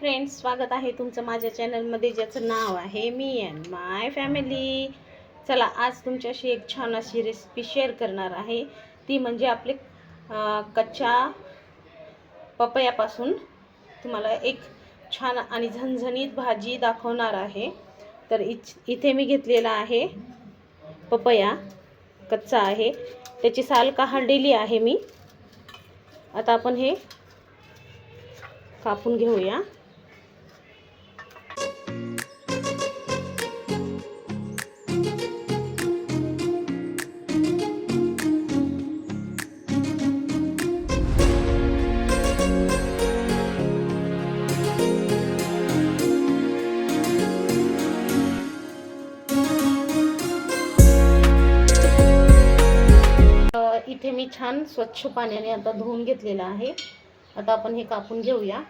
Friends स्वागत आहे तुमचं माझ्या चॅनलमध्ये ज्याचं नाव आहे मी अँड माय फॅमिली चला आज तुमच्याशी एक छान अशी रेसिपी शेअर करणार आहे. ती म्हणजे आपले कच्च्या पपयापासून तुम्हाला एक छान आणि झणझणीत भाजी दाखवणार आहे. तर इच इथे मी घेतलेला आहे पपया कच्चा आहे. त्याची साल काढलेली आहे मी. आता आपण हे कापून घेऊया. इथे मी छान स्वच्छ पाण्याने आता धुवून घेतलेलं आहे. आता आपण हे कापून घेऊया.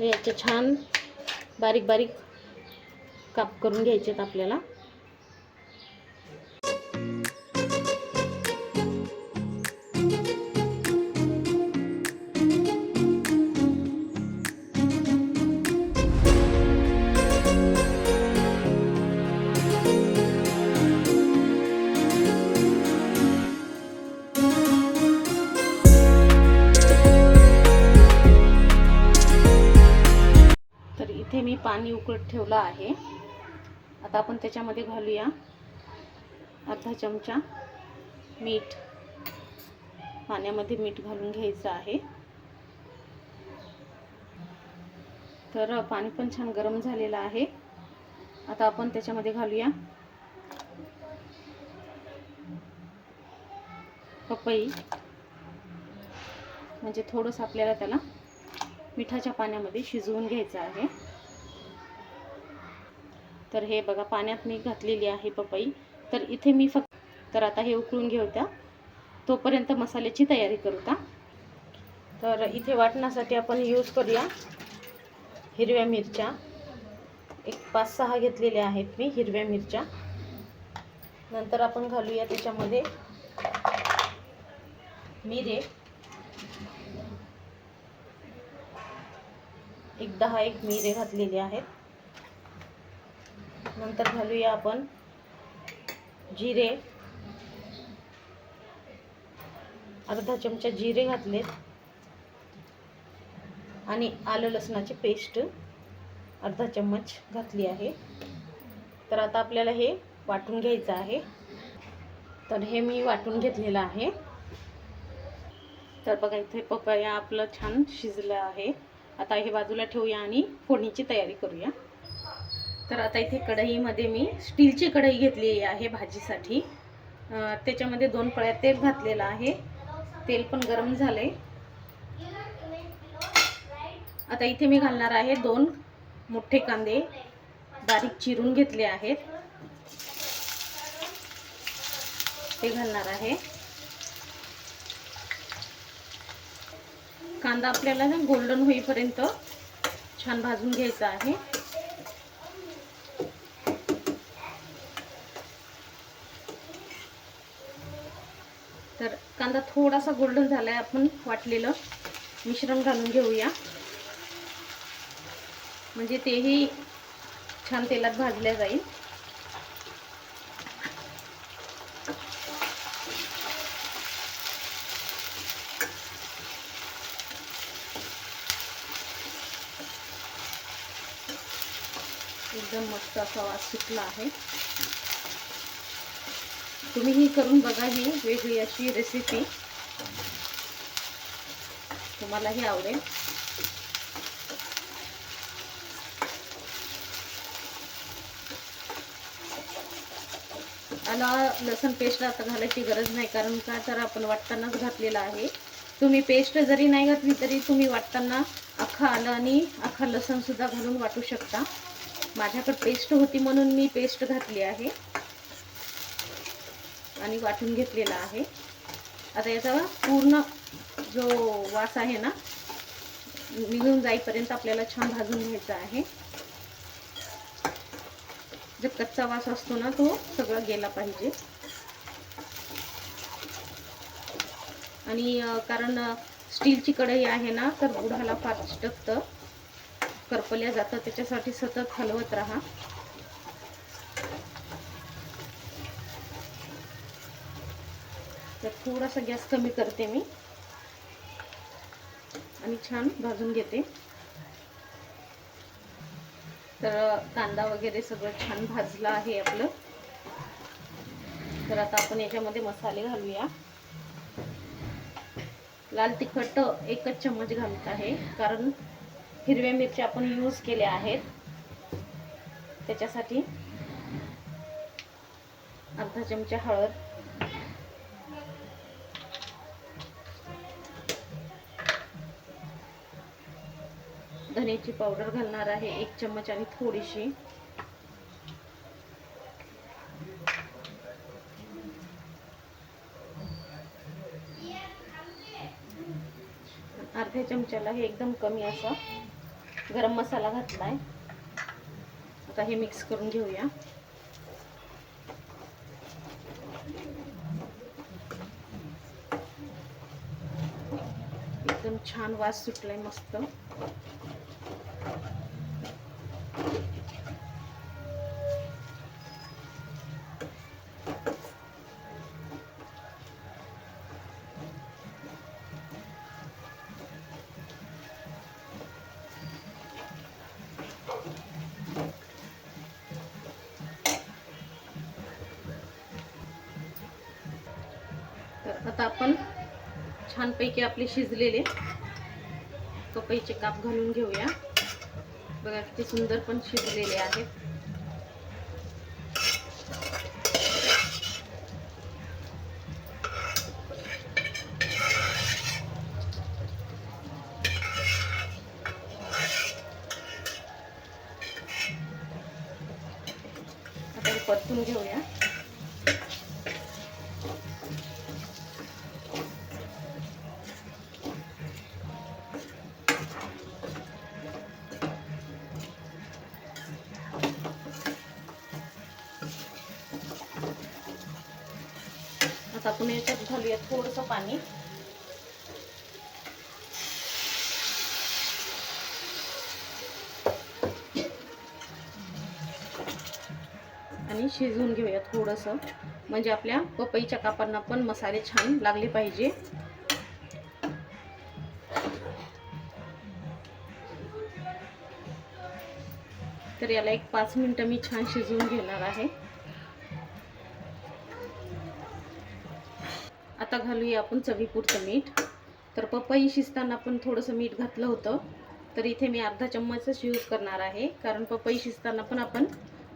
याचे छान बारीक बारीक काप करून घ्यायचे आहेत आपल्याला. मी पाणी उकळत ठेवलं आहे. आता आपण त्याच्यामध्ये घालूया अर्धा चमचा मीठ. पाण्यामध्ये मीठ घालून घ्यायचं आहे. तर पाणी पण छान गरम झालेलं आहे. आता आपण त्याच्यामध्ये घालूया पपई. म्हणजे थोडंसं आपल्याला त्याला मिठाच्या पाण्यामध्ये शिजवून घ्यायचं आहे. तर हे बघा पाण्यात मी घातलेली आहे पपई. तर इथे मी फक्त तर आता हे उकळून घेऊ त्या. तोपर्यंत मसाल्याची तयारी करू का? तर इथे वाटण्यासाठी आपण यूज करूया हिरव्या मिरच्या. एक पाच सहा घेतलेल्या आहेत मी हिरव्या मिरच्या. नंतर आपण घालूया त्याच्यामध्ये मिरे. एक दहा एक मिरे घातलेले आहेत. नंतर घालूया आपण जिरे. अर्धा चमचा जिरे घातलेत. आणि आलं लसणाची पेस्ट अर्धा चम्मच घातली आहे. तर आता आपल्याला हे वाटून घ्यायचं आहे. तर हे मी वाटून घेतलेलं आहे. तर बघा इथे पपया आपलं छान शिजलं आहे. आता हे बाजूला ठेवूया आणि फोडणीची तयारी करूया. तर आता इथे कढईमध्ये मी स्टीलची कढई घेतलेली आहे भाजीसाठी. त्याच्यामध्ये दोन पळ्या तेल घातलेलं आहे. तेल पण गरम झाले आता इथे मी घालणार आहे दोन मोठे कांदे बारीक चिरून घेतले आहेत. ते घालणार आहे. कांदा आपल्याला ना गोल्डन होईपर्यंत छान भाजून घ्यायचा आहे तर कांदा थोडासा गोल्डन झाला आहे आपण वाटलेलं. मिश्रण घालून घेऊया. म्हणजे तेही छान तेलात भाजल्या जाईल. एकदम मस्त असा वास सुटला आहे. तुम्हीही करून बघा ही वेगळी अशी रेसिपी तुम्हालाही आवडेल. आला लसूण पेस्ट आता घालायची गरज नाही कारण का तर आपण वाटतानाच घातलेला आहे. तुम्ही पेस्ट जरी नाही घातली तरी तुम्ही वाटताना अख्खा आलं आणि अख्खा लसूणसुद्धा घालून वाटू शकता. माझ्याकडे पेस्ट होती म्हणून मी पेस्ट घातली आहे. आणि वाटून घेतलेला आहे. आता याचा पूर्ण जो वास आहे ना निघून जाईपर्यंत आपल्याला छान भाजून घ्यायचा आहे. जो कच्चा वास असतो ना तो सगळा गेला पाहिजे. आणि कारण स्टीलची कढई आहे ना तर बुढाला फार चिटकतं. करपल्या जातं त्याच्यासाठी सतत हलवत राहा. तर थोडासा गॅस कमी करते मी. आणि छान भाजून घेते. तर कांदा वगैरे सगळं छान भाजलं आहे आपलं. तर आता आपण याच्यामध्ये मसाले घालूया. लाल तिखट एकच चम्मच घालत आहे कारण हिरव्या मिरच्या आपण यूज केल्या आहेत. त्याच्यासाठी अर्धा चमचा हळद. धन्याची पावडर घालणार आहे एक चम्मच आणि थोडीशी. अर्ध्या चमच्याला हे एकदम कमी असा गरम मसाला घातलाय. आता हे मिक्स करून घेऊया. एकदम छान वास सुटलाय मस्त. तर आता आपण छानपैकी आपले शिजलेले. पपईचे काप घालून घेऊया. बघा किती सुंदर पण शिजलेले आहेत. आता परतून घेऊया. आता आपण याच्यात घालूया थोडंसं पाणी. आणि शिजवून घेऊया थोडंसं. म्हणजे आपल्या पपईच्या कापांना पण मसाले छान लागले पाहिजे. तर याला एक पाच मिनिटं मी छान शिजवून घेणार आहे. आता घालूया आपण चवीपुरतं मीठ. तर पपई शिजताना पण थोडंसं मीठ घातलं होतं. तर इथे मी अर्धा चम्मचच यूज करणार आहे. कारण पपई शिजताना पण आपण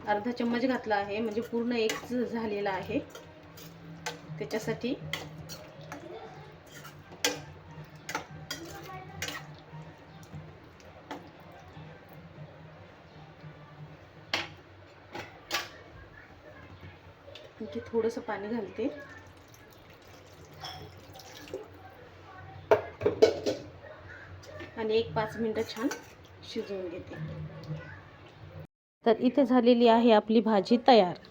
अर्धा चम्मच घातला आहे. म्हणजे पूर्ण एक झालेला आहे. त्याच्यासाठी थोडंसं पाणी घालते. आणि एक पाच मिनटं छान शिजवून घेते. तर इथे झालेली आहे आपली भाजी तयार.